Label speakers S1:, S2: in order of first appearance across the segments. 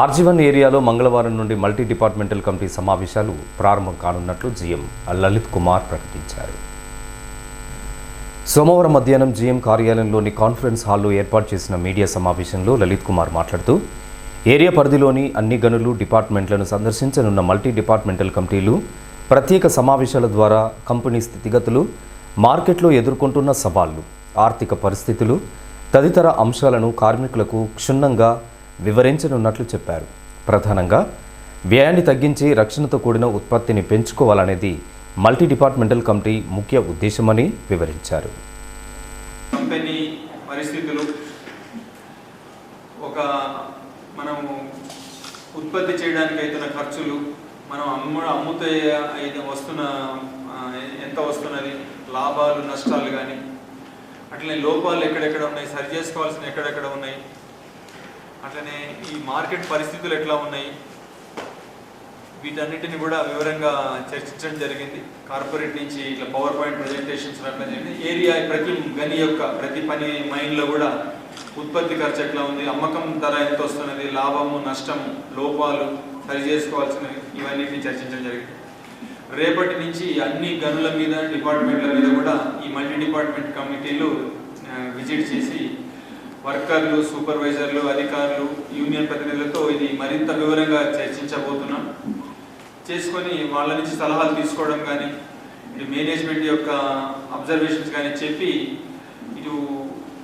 S1: RG one ఏరియాలో మంగళవారం నుండి మల్టీ డిపార్ట్మెంటల్ కమిటీ సమావేశాలు ప్రారంభం కానున్నట్లు జీఎం లలిత్ కుమార్ ప్రకటించారు. సోమవారం మధ్యాహ్నం జీఎం కార్యాలయంలోని కాన్ఫరెన్స్ హాల్లో ఏర్పాటు చేసిన మీడియా సమావేశంలో లలిత్ కుమార్ మాట్లాడుతూ ఏరియా పరిధిలోని అన్ని గనులు డిపార్ట్మెంట్లను సందర్శించనున్న మల్టీ డిపార్ట్మెంటల్ కమిటీలు ప్రత్యేక సమావేశాల ద్వారా కంపెనీ స్థితిగతులు మార్కెట్లో ఎదుర్కొంటున్న సవాళ్ళు ఆర్థిక పరిస్థితులు తదితర అంశాలను కార్మికులకు క్షుణ్ణంగా వివరించనున్నట్లు చెప్పారు. ప్రధానంగా వ్యయాన్ని తగ్గించి రక్షణతో కూడిన ఉత్పత్తిని పెంచుకోవాలనేది మల్టీ డిపార్ట్మెంటల్ కమిటీ ముఖ్య ఉద్దేశమని వివరించారు.
S2: కంపెనీ పరిస్థితులు ఒక మనము ఉత్పత్తి చేయడానికి అవుతున్న ఖర్చులు మనం అమ్ము అమ్ముతే అయితే వస్తున్న ఎంత వస్తున్నది లాభాలు నష్టాలు కానీ అట్లనే లోపాలు ఎక్కడెక్కడ ఉన్నాయి సరి చేసుకోవాల్సిన ఎక్కడెక్కడ ఉన్నాయి అట్లనే ఈ మార్కెట్ పరిస్థితులు ఎట్లా ఉన్నాయి? వీటన్నిటిని కూడా వివరంగా చర్చించడం జరిగింది. కార్పొరేట్ నుంచి ఇట్లా పవర్ పాయింట్ ప్రజెంటేషన్స్ అట్లా జరిగింది. ఏరియా ప్రతి గని యొక్క ప్రతి పని మైండ్లో కూడా ఉత్పత్తి ఖర్చు ఎట్లా ఉంది? అమ్మకం ధర ఎంత వస్తున్నది? లాభము నష్టము లోపాలు సరి చేసుకోవాల్సినవి ఇవన్నిటిని చర్చించడం జరిగింది. రేపటి నుంచి అన్ని గనుల మీద డిపార్ట్మెంట్ల మీద కూడా ఈ మల్టీ డిపార్ట్మెంట్ కమిటీలు విజిట్ చేసి వర్కర్లు సూపర్వైజర్లు అధికారులు యూనియన్ ప్రతినిధులతో ఇది మరింత వివరంగా చర్చించబోతున్నాం. చేసుకొని వాళ్ళ నుంచి సలహాలు తీసుకోవడం కానీ ఇటు మేనేజ్మెంట్ యొక్క అబ్జర్వేషన్స్ కానీ చెప్పి ఇటు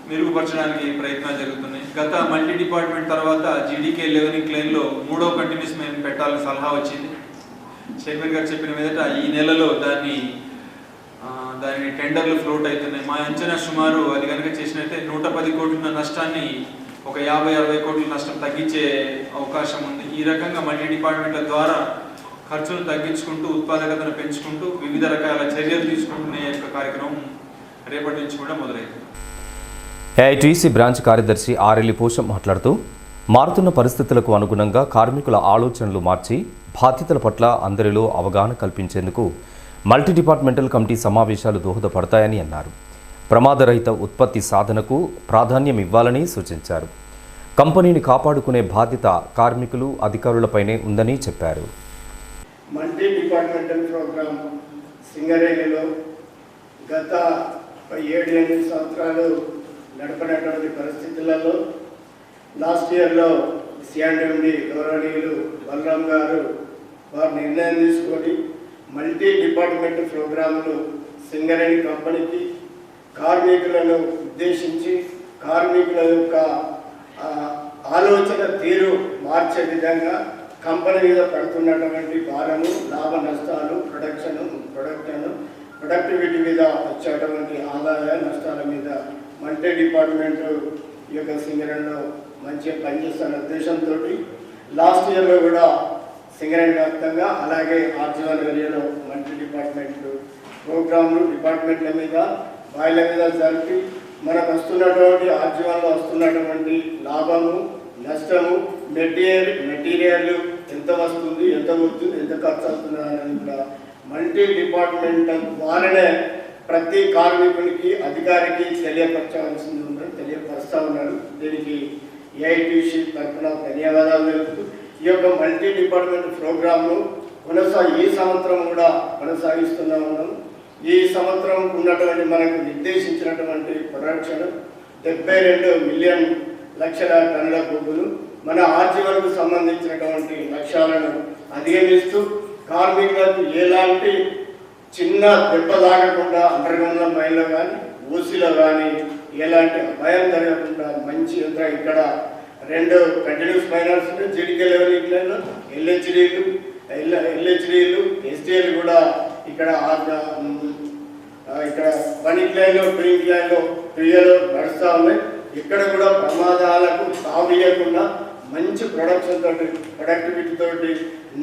S2: మెరుగుపరచడానికి ప్రయత్నాలు జరుగుతున్నాయి. గత మల్టీ డిపార్ట్మెంట్ తర్వాత జీడీకే లెవెనింగ్ లైన్లో మూడో కంటిన్యూస్ మేము పెట్టాలని సలహా వచ్చింది. చైర్మన్ గారు చెప్పిన మీదట ఈ నెలలో దాన్ని దాని టెండర్లు ఫ్లోట్ అవుతున్నాయి. మా అంచనా సుమారు అది కనుక చేసినట్టే నూట పది కోట్ల నష్టాన్ని ఒక యాభై అరవై కోట్ల నష్టం తగ్గించే అవకాశం ఉంది. ఈ రకంగా మల్టీ డిపార్ట్మెంట్ల ద్వారా ఖర్చులు తగ్గించుకుంటూ ఉత్పాదకతను పెంచుకుంటూ వివిధ రకాల చర్యలు తీసుకుంటున్న యొక్క కార్యక్రమం రేపటి నుంచి కూడా మొదలైంది.
S1: ఏఐటీసీ బ్రాంచ్ కార్యదర్శి ఆరెల్లి పోషం మాట్లాడుతూ మారుతున్న పరిస్థితులకు అనుగుణంగా కార్మికుల ఆలోచనలు మార్చి బాధ్యతల పట్ల అందరిలో అవగాహన కల్పించేందుకు మల్టీ డిపార్ట్మెంటల్ కమిటీ సమావేశాలు దోహదపడతాయని అన్నారు. ప్రమాదరహిత ఉత్పత్తి సాధనకు ప్రాధాన్యం ఇవ్వాలని సూచించారు. కంపెనీని కాపాడుకునే బాధ్యత కార్మికులు అధికారులపైనే ఉందని చెప్పారు.
S3: మల్టీ డిపార్ట్మెంటల్ ప్రోగ్రామ్ సింగరేణిలో గత ఏడు ఎనిమిది సంవత్సరాలు నడపనటువంటి పరిస్థితులలో లాస్ట్ ఇయర్లో సిఆర్ఎండి గౌరవనీయులు బలరాం గారు వారు నిర్ణయం తీసుకొని మల్టీ డిపార్ట్మెంట్ ప్రోగ్రాంలు సింగరేణి కంపెనీకి కార్మికులను ఉద్దేశించి కార్మికుల యొక్క ఆలోచన తీరు మార్చే విధంగా కంపెనీ మీద పడుతున్నటువంటి భారము లాభ నష్టాలు ప్రొడక్షన్ ప్రొడక్షన్ ప్రొడక్టివిటీ మీద వచ్చేటువంటి ఆదాయ నష్టాల మీద మల్టీ డిపార్ట్మెంట్ ఈ యొక్క సింగరేణిలో మంచిగా పనిచేస్తున్న ఉద్దేశంతో లాస్ట్ ఇయర్లో కూడా సింగరేణి వ్యాప్తంగా అలాగే ఆర్జీవన్ ఏరియాలో మల్టీ డిపార్ట్మెంట్లు ప్రోగ్రాంలు డిపార్ట్మెంట్ల మీద బాయిల మీద జరిపి మనకు వస్తున్నటువంటి ఆర్జీవాల్లో వస్తున్నటువంటి లాభము నష్టము మెటీరియల్ మెటీరియల్ ఎంత వస్తుంది ఎంత వస్తుంది ఎంత ఖర్చు అవుతుంది అనేది కూడా మల్టీ డిపార్ట్మెంటల్ ద్వారానే ప్రతి కార్మికునికి అధికారికి తెలియపరచవలసింది ఉందని తెలియపరుస్తూ ఉన్నారు దీనికి ఏఐటీసీ తరఫున ధన్యవాదాలు తెలుపుతూ ఈ యొక్క మల్టీ డిపార్ట్మెంట్ ప్రోగ్రామ్ను కొనసా ఈ సంవత్సరం కూడా కొనసాగిస్తున్నా ఉన్నాం. ఈ సంవత్సరం ఉన్నటువంటి మనకు నిర్దేశించినటువంటి ప్రొడక్షన్ డెబ్బై రెండు మిలియన్ లక్షల టన్నుల బొగ్గులు మన ఆజీవనకు సంబంధించినటువంటి లక్ష్యాలను అధిగమిస్తూ కార్మికులకు ఎలాంటి చిన్న దెబ్బ తాగకుండా అంతర్గంలో మైల్లో కానీ ఓసీలో కానీ ఎలాంటి భయం జరగకుండా మంచి యంత్ర ఇక్కడ రెండు కంటిన్యూస్ ఫైనాన్స్ జీడికే లెవెల్ ఇంగ్లాండ్లో ఎల్హెచ్డీలు ఎల్హెచ్డీలు ఎస్టీఎల్ కూడా ఇక్కడ ఇక్కడ వన్ ఇంక్లైన్లో టూ ఇంక్లైన్లో క్రియలు నడుస్తూ ఉన్నాయి. ఇక్కడ కూడా ప్రమాదాలకు తావీయకుండా మంచి ప్రొడక్షన్ తోటి ప్రొడక్టివిటీ తోటి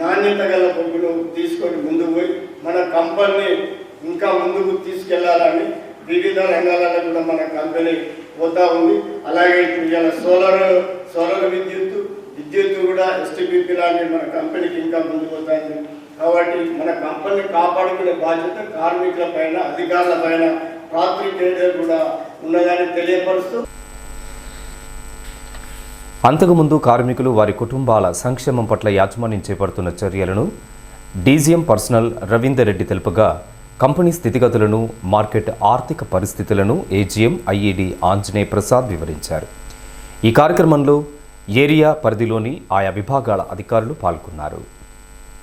S3: నాణ్యత గల బొగ్గును తీసుకొని ముందుకు పోయి మన కంపెనీ ఇంకా ముందుకు తీసుకెళ్ళాలని వివిధ రంగాలలో కూడా మన కంపెనీ పోతా ఉంది. అలాగే ఇప్పుడు ఇవాళ సోలార్ సౌర విద్యుత్ విద్యుత్ కూడా ఎస్టీపీపీ లాంటి మన కంపెనీకి ఇంకా ముందుకు కాబట్టి మన కంపెనీ కాపాడుకునే బాధ్యత కార్మికుల పైన అధికారుల పైన పాత్రికేయులు కూడా ఉన్నదని తెలియపరుస్తూ
S1: అంతకుముందు కార్మికులు వారి కుటుంబాల సంక్షేమం పట్ల యాజమాన్యం చేపడుతున్న చర్యలను డీజీఎం పర్సనల్ రవీందర్ రెడ్డి తెలుపగా కంపెనీ స్థితిగతులను మార్కెట్ ఆర్థిక పరిస్థితులను ఏజీఎం ఐఈడి ఆంజనేయ ప్రసాద్ వివరించారు. ఈ కార్యక్రమంలో ఏరియా పరిధిలోని ఆయా విభాగాల అధికారులు పాల్గొన్నారు.